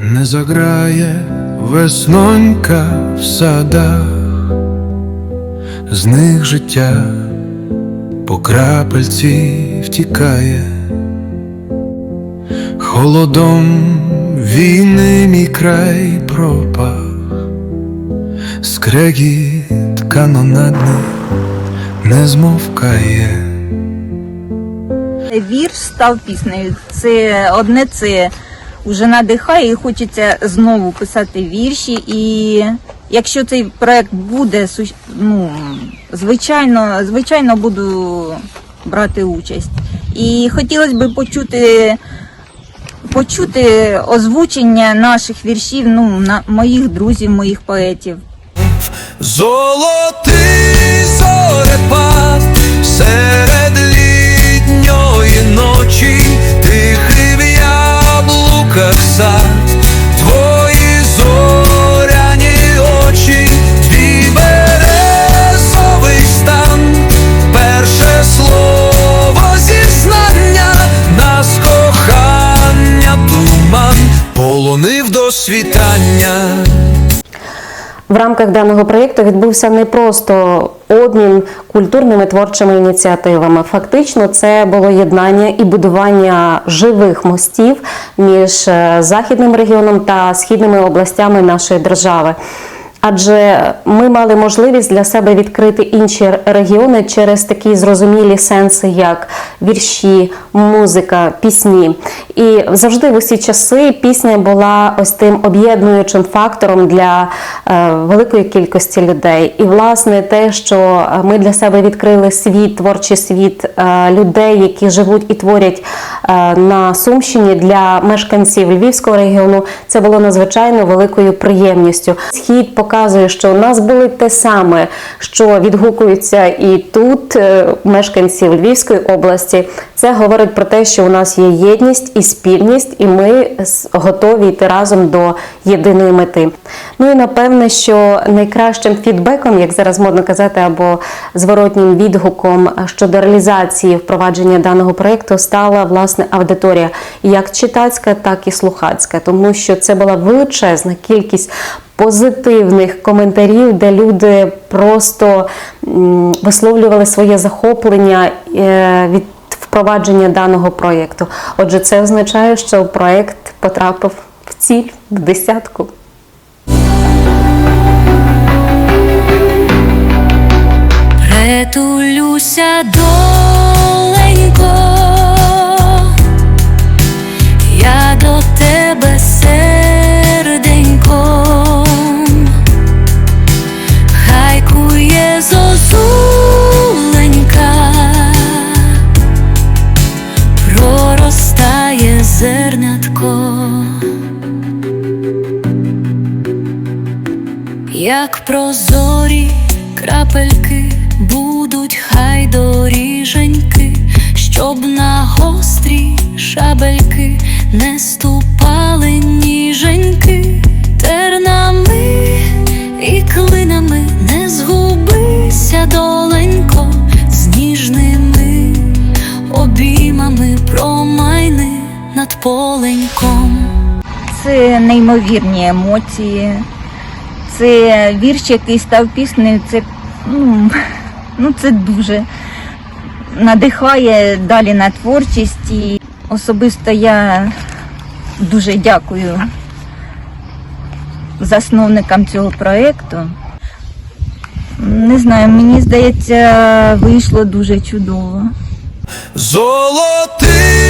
не заграє веснонька в садах, з них життя по крапельці втікає, холодом війни мій край пропах, скрегіт канонадний не змовкає. Вірш став піснею. Це одне це вже надихає і хочеться знову писати вірші. І якщо цей проект буде, ну, звичайно, звичайно буду брати участь. І хотілося б почути, почути озвучення наших віршів, ну, на моїх друзів, моїх поетів. Золотий яблуках сад, твої зоряні очі, твій березовий стан, перше слово зізнання, нас кохання туман, полонив до світання. В рамках даного проєкту відбувся не просто обмін культурними творчими ініціативами. Фактично, це було єднання і будування живих мостів між е, західним регіоном та східними областями нашої держави. Адже ми мали можливість для себе відкрити інші регіони через такі зрозумілі сенси, як вірші, музика, пісні. І завжди в усі часи пісня була ось тим об'єднуючим фактором для е, великої кількості людей. І власне те, що ми для себе відкрили світ, творчий світ е, людей, які живуть і творять е, на Сумщині для мешканців Львівського регіону, це було надзвичайно великою приємністю. Схід показує, що у нас були те саме, що відгукується і тут е, мешканців Львівської області. Це говорить про те, що у нас є єдність і спільність, і ми готові йти разом до єдиної мети. Ну і напевне, що найкращим фідбеком, як зараз модно казати, або зворотнім відгуком щодо реалізації впровадження даного проєкту стала власне аудиторія, як читацька, так і слухацька, тому що це була величезна кількість позитивних коментарів, де люди просто висловлювали своє захоплення е, від впровадження даного проєкту. Отже, це означає, що проєкт потрапив в ціль, в десятку. Притулюся доленько, зернятко. Як прозорі крапельки будуть хай доріженьки, щоб на гострі шабельки не ступали Це неймовірні емоції. Це вірш, який став піснею. Це, ну, ну, це дуже надихає далі на творчість. І особисто я дуже дякую засновникам цього проєкту. Не знаю, мені здається, вийшло дуже чудово. Золотий